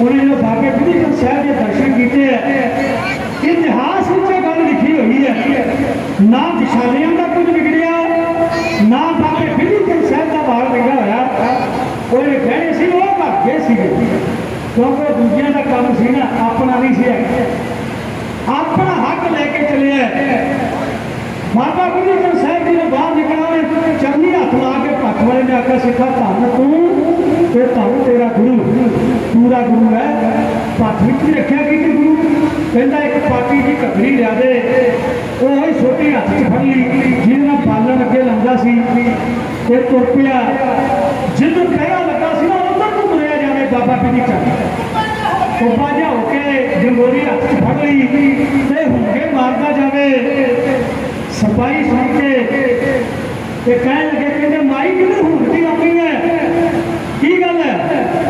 ਉਹਨੇ ਜੋ ਬਾਬੇ ਬੁੱਢੀ ਸਾਹਿਬ ਦੇ ਦਰਸ਼ਨ ਕੀਤੇ ਹੈ ਇਤਿਹਾਸ ਵਿੱਚ ਇਹ ਗੱਲ ਲਿਖੀ ਹੋਈ ਹੈ ਨਾ ਦਿਸ਼ਾਲਿਆਂ ਦਾ ਕੁਝ ਵਿਗੜਿਆ ਨਾ ਬਾਬੇ ਬੁੱਢੀ ਸਾਹਿਬ ਦਾ ਬਾਹਰ ਵਿਗੜਿਆ ਹੋਇਆ ਉਹਨੇ ਗਹਿਣੇ ਸੀ ਉਹ ਭਾਗੇ ਸੀਗੇ ਕਿਉਂਕਿ ਉਹ ਦੂਜਿਆਂ ਦਾ ਕੰਮ ਸੀ ਨਾ ਆਪਣਾ ਨਹੀਂ ਸੀ ਹੈ। ਆਪਣਾ ਹੱਕ ਲੈ ਕੇ ਚੱਲਿਆ ਬਾਬਾ ਗੁਰੂ ਜੀ ਸਾਹਿਬ ਜੀ ਨੇ ਬਾਹਰ ਨਿਕਲਾ ਨੇ ਚਰਨੀ ਹੱਥ ਲਾ ਕੇ ਭੱਖ ਵਾਲੇ ਨੇ ਆਖਿਆ ਸਿੱਖਾ ਧੰਨ ਤੂੰ ਤੇ ਧੰਨ ਤੇਰਾ ਗੁਰੂ ਪੂਰਾ ਗੁਰੂ ਹੈ। ਭੱਖ ਵਿੱਚ ਵੀ ਰੱਖਿਆ ਕਿ ਗੁਰੂ ਕਹਿੰਦਾ ਇੱਕ ਪਾਟੀ ਦੀ ਘੱਗਰੀ ਲਿਆ ਦੇ। ਉਹ ਹੀ ਛੋਟੀ ਹੱਥ 'ਚ ਫੜ ਲਈ ਜਿਹਨਾਂ ਬਾਲਣ ਅੱਗੇ ਲੰਦਾ ਸੀ। ਤੇ ਤੁਰ ਪਿਆ। ਜਿੱਦੋਂ ਕਹਿਆ ਲੱਗਾ ਸੀ ਨਾ ਉਧਰ ਨੂੰ ਤੁਰਿਆ ਜਾਵੇ, ਬਾਬਾ ਪੀੜੀ ਚੱਲ ਉਹ ਬਾਜਾ ਹੋ ਕੇ ਜੰਗੋਰੀ ਹੱਥ 'ਚ ਫੜ ਲਈ ਤੇ ਹੁੰਗੇ ਮਾਰਦਾ ਜਾਵੇ। ਸਪਾਈ ਸੁਣ ਕੇ ਤੇ ਕਹਿਣ ਲੱਗੇ, ਕਹਿੰਦੇ, ਮਾਈ ਕਿਵੇਂ ਹੁੰਦੀ ਆਉਂਦੀ ਹੈ? ਕੀ ਗੱਲ ਹੈ?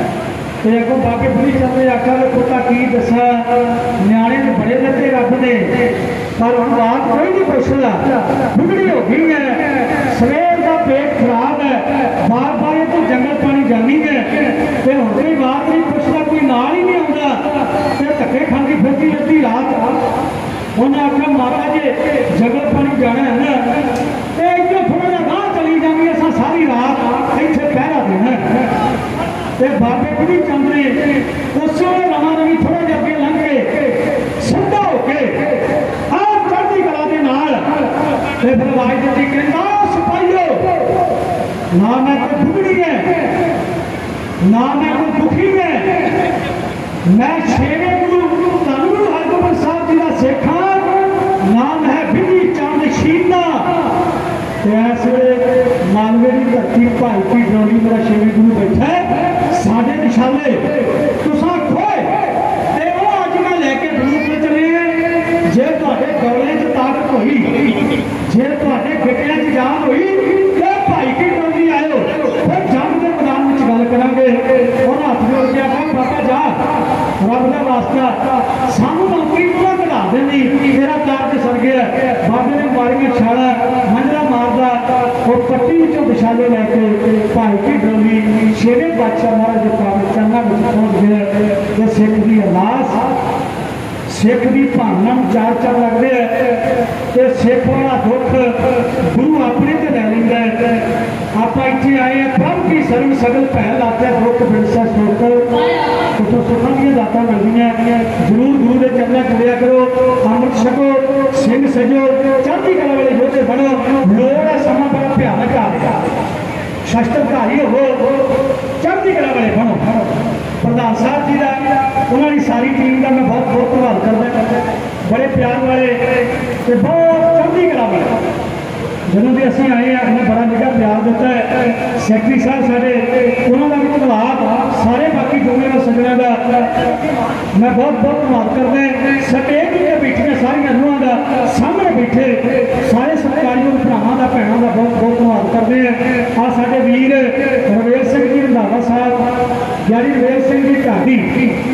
ਤੇ ਅੱਗੋਂ ਬਾਬੇ ਬੁਰੀ ਚੰਦ ਨੇ ਪੁੱਤਾ ਕੀ ਦੱਸਾਂ? ਨਿਆਣੇ ਤੇ ਬੜੇ ਦਿੱਤੇ ਰੱਬ ਨੇ ਪਰ ਹੁਣ ਬਾਤ ਕੋਈ ਨਹੀਂ ਪੁੱਛਦਾ ਬੁਗੜੀ ਹੋ ਗਈ ਹੈ। ਸਵੇਰ ਦਾ ਪੇਟ ਖਰਾਬ ਹੈ। ਬਾਰ ਬਾਰ ਇਹ ਤੋਂ ਜੰਗਲ ਪਾਣੀ ਜਾਣੀ ਹੈ। ਤੇ ਹੁਣ ਕੋਈ ਬਾਤ ਨਹੀਂ ਪੁੱਛਦਾ, ਕੋਈ ਨਾਲ ਹੀ ਨਹੀਂ ਆਉਂਦਾ। ਤੇ ਧੱਕੇ ਖਾਂਦੀ ਫਿਰਦੀ ਅੱਧੀ ਰਾਤ। ਉਹਨੇ ਆਖਿਆ ਮਾਤਾ ਜੀ ਜੰਗਲ ਪਾਣੀ ਜਾਣਾ ਹੈ ਨਾ, ਤੇ ਇੱਥੇ ਥੋੜਾ ਜਿਹਾ ਗਾਂਹ ਚਲੀ ਜਾਂਦੀ ਅਸਾਂ ਸਾਰੀ ਰਾਤ ਇੱਥੇ ਪਹਿਰਾ ਦੇਣਾ ਹੈ। ਤੇ ਬਾਬੇ ਬੁੱਢੀ ਚੰਦ ਨੇ ਉਸੇ ਰਮਾ ਰਵੀ ਥੋੜਾ ਜਿਹਾ ਅੱਗੇ ਲੰਘ ਕੇ ਸਿੱਧਾ ਹੋ ਕੇ ਆਹ ਚੜ੍ਹਦੀ ਕਲਾ ਦੇ ਨਾਲ ਤੇ ਫਿਰ ਆਵਾਜ਼ ਦਿੱਤੀ, ਕਹਿੰਦਾ ਸਿਪਾਹੀਓ, ਨਾ ਮੈਂ ਕੋਈ ਬੁੱਢੜੀ ਹੈ, ਨਾ ਮੈਂ ਕੋਈ ਦੁਖੀ ਹੈ, ਮੈਂ ਛੇਵੇਂ ਗੁਰੂ ਧੰਨ ਹਰਗੋਬਿੰਦ ਸਾਹਿਬ ਜੀ ਦਾ ਸਿੱਖ ਹਾਂ ਨਾਮ ਹੈ ਬਿਧੀ ਚੰਦ ਸ਼ੀਨਾ ਤੇ ਇਸ ਵੇਲੇ ਮਾਲਵੇ ਦੀ ਧਰਤੀ ਭਾਈ ਕੀ ਡੋਲੀ ਮੇਰਾ ਛੇਵੇਂ ਗੁਰੂ ਬੈਠਾ ਹੈ। ਨਿਸ਼ਾਨੇ ਤੁਸਾਂ ਖੋਏ। ਤੇ ਉਹ ਅੱਜ ਮੈਂ ਲੈ ਕੇ ਦੂਰ ਤੇ ਚੱਲੇ ਜੇ ਤੁਹਾਡੇ ਗੌਲੇ 'ਚ ਤਾਕਤ ਹੋਈ, ਜੇ ਤੁਹਾਡੇ ਗਿੱਟਿਆਂ 'ਚ ਜਾਨ ਹੋਈ, ਤੇ ਭਾਈ ਕੀ ਡੋਲੀ ਆਇਓ? ਫਿਰ ਜੰਗ ਦੇ ਮੈਦਾਨ ਵਿੱਚ ਗੱਲ ਕਰਾਂਗੇ। ਉਹਨਾਂ ਹੱਥ ਜੋੜ ਕੇ ਆਖਾਂ, ਬਾਬਾ ਜਾ, ਰੱਬ ਦਾ ਵਾਸਤਾ ਸਾਨੂੰ ਨੌਕਰੀ ਪੂਰਾ ਕਢਾ ਦਿੰਦੀ। ਤੇਰਾ ਕਾਰਜ ਸਰ ਗਿਆ। ਬਾਬੇ ਨੇ ਮਾਰੀਆਂ ਛਾਲਾ ਮੰਜਰਾ ਮਾਰਦਾ, ਉਹ ਪੱਟੀ ਵਿੱਚੋਂ ਵਿਸ਼ਾਲੇ ਲੈ ਕੇ ਭਾਈ ਕੀ ਮਹਾਰਾਜ ਦੇ ਪਾਵੇ ਚੰਨਾ ਵਿੱਚ ਪਹੁੰਚ ਗਿਆ ਤੇ ਸਿੱਖ ਦੀ ਅਰਦਾਸ, ਸਿੱਖ ਦੀ ਭਾਵਨਾ ਨੂੰ ਚਾਰ ਚਾਰ ਲੱਗਦੇ ਆ, ਤੇ ਸਿੱਖ ਵਾਲਾ ਦੁੱਖ ਗੁਰੂ ਆਪਣੇ ਤੇ ਲੈ ਲੈਂਦਾ ਹੈ। ਆਪਾਂ ਇੱਥੇ ਆਏ ਆ, ਪ੍ਰਭ ਕੀ ਸਰਵ ਸਗਲ ਭੈ ਲਾਤੇ ਦੁੱਖ ਬਿਰਸਾ ਸੁਖ। ਉਤੋਂ ਸੁਖਾਂ ਦੀਆਂ ਦਾਤਾਂ ਮਿਲਦੀਆਂ ਜ਼ਰੂਰ ਗੁਰੂ ਦੇ ਚਰਨਾਂ ਜੁੜਿਆ ਕਰੋ, ਅੰਮ੍ਰਿਤ ਛਕੋ, ਸਿੰਘ ਸਜੋ, ਚੜ੍ਹਦੀ ਪ੍ਰਧਾਨ ਸਾਹਿਬ ਜੀ ਦਾ, ਉਹਨਾਂ ਦੀ ਸਾਰੀ ਟੀਮ ਦਾ ਮੈਂ ਬਹੁਤ ਬਹੁਤ ਧੰਨਵਾਦ ਕਰਦਾ ਬੜੇ ਪਿਆਰ ਵਾਲੇ ਤੇ ਬਹੁਤ ਚੰਗੀ ਕਲਾਮੀ ਜਦੋਂ ਵੀ ਅਸੀਂ ਆਏ ਆ ਆਪਣੇ ਬੜਾ ਨਿੱਘਾ ਪਿਆਰ ਦਿੱਤਾ ਹੈ। ਸੈਕਟਰੀ ਸਾਹਿਬ ਸਾਡੇ, ਉਹਨਾਂ ਦਾ ਵੀ ਧੰਨਵਾਦ। ਸਾਰੇ ਬਾਕੀ ਜੁਮਲੇ ਦਾ ਸੱਜਣਾ ਦਾ ਮੈਂ ਬਹੁਤ ਬਹੁਤ ਧੰਨਵਾਦ ਕਰਦਾ ਸਟੇਜ ਤੇ ਬੈਠੀਆਂ ਸਾਰੀਆਂ ਰੂਹਾਂ ਦਾ ਸਾਹਮਣੇ ਬੈਠੇ ਸਾਰੇ ਸਰਕਾਰੀਆਂ ਭਰਾਵਾਂ ਦਾ, ਭੈਣਾਂ ਦਾ ਬਹੁਤ ਬਹੁਤ ਧੰਨਵਾਦ ਕਰਦੇ ਆ ਆ ਸਾਡੇ ਵੀਰ ਰਵੇਲ ਸਿੰਘ ਜੀ, ਰੰਧਾਵਾ ਸਾਹਿਬ, ਯਾਰੀ ਰਵੇਲ ਸਿੰਘ Sí, sí.